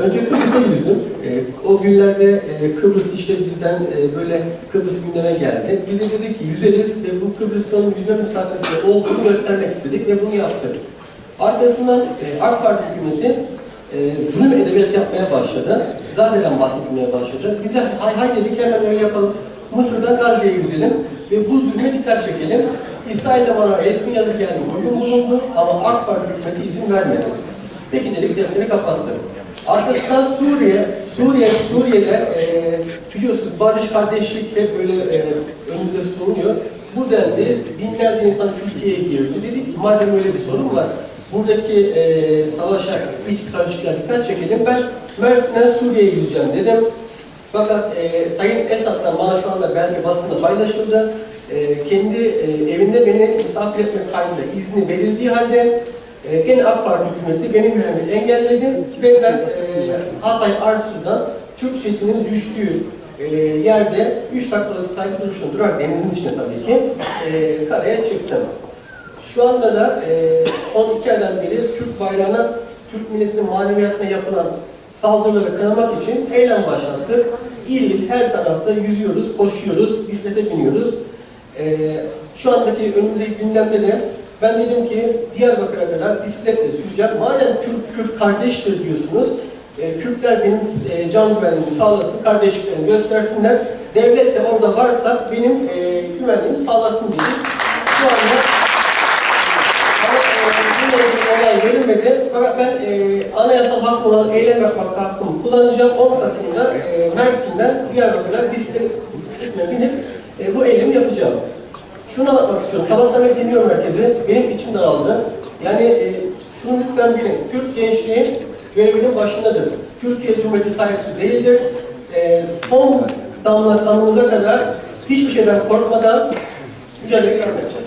Önce Kıbrıs'a yürüdüm. Ee, o günlerde e, Kıbrıs işte bizden e, böyle Kıbrıs gündeme geldi. Biz de dedik ki yüzeriz ve bu Kıbrıs'ın yüzme mesafesi olduğunu göstermek istedik ve bunu yaptık. Arkasından e, AK Parti hükümeti e, zulüm edebiyatı yapmaya başladı. Gazze'den bahsetmeye başladı. Biz de hay hay dedik hemen öyle yapalım. Mısır'dan Gazze'ye yüzelim ve bu zulme dikkat çekelim. İsrail'de bana resmi yazı geldi, uygun bulundu ama AK Parti hükümeti izin vermedi. Peki dedik defteri kapattık. Arkasından Suriye, Suriye, Suriye'de e, biliyorsunuz barış, kardeşlik hep böyle e, önümüzde sunuluyor. Bu dendi, binlerce insan Türkiye'ye girdi. Dedik ki madem öyle bir sorun var, buradaki e, savaşa, iç karışıklığa dikkat çekelim. Ben Mersin'den Suriye'ye gideceğim dedim. Fakat e, Sayın Esad'dan bana şu anda belge basında paylaşıldı. E, kendi e, evinde beni misafir etmek kaydıyla izni verildiği halde e, gene AK Parti hükümeti benim yönümü engelledi ve ben e, Hatay Arsu'dan Türk jetinin düştüğü e, yerde 3 dakikalık saygı duruşunda durarak denizin içine tabii ki e, karaya çıktım. Şu anda da e, son iki aydan beri Türk bayrağına, Türk milletinin maneviyatına yapılan saldırıları kınamak için eylem başlattık. İl il her tarafta yüzüyoruz, koşuyoruz, bisiklete biniyoruz. E, şu andaki önümüzdeki gündemde de ben dedim ki Diyarbakır'a kadar bisikletle süreceğim. Madem Türk, Kürt kardeştir diyorsunuz, e, Kürtler benim e, can güvenliğimi sağlasın, kardeşliklerini göstersinler. Devlet de orada varsa benim e, güvenliğimi sağlasın dedik. Şu anda Bununla ilgili verilmedi. Fakat ben e, anayasal hak olan eylem yapmak hakkımı kullanacağım. 10 Kasım'da e, Mersin'den Diyarbakır'a bisiklet- bisikletle binip e, bu eylemi yapacağım. Şunu anlatmak istiyorum. Sabah dinliyorum herkesi. Benim içim dağıldı. Yani e, şunu lütfen bilin. Türk gençliği görevinin başındadır. Türkiye Cumhuriyeti sahipsiz değildir. E, son damla kanımıza kadar hiçbir şeyden korkmadan mücadele etmeye çalışacağız.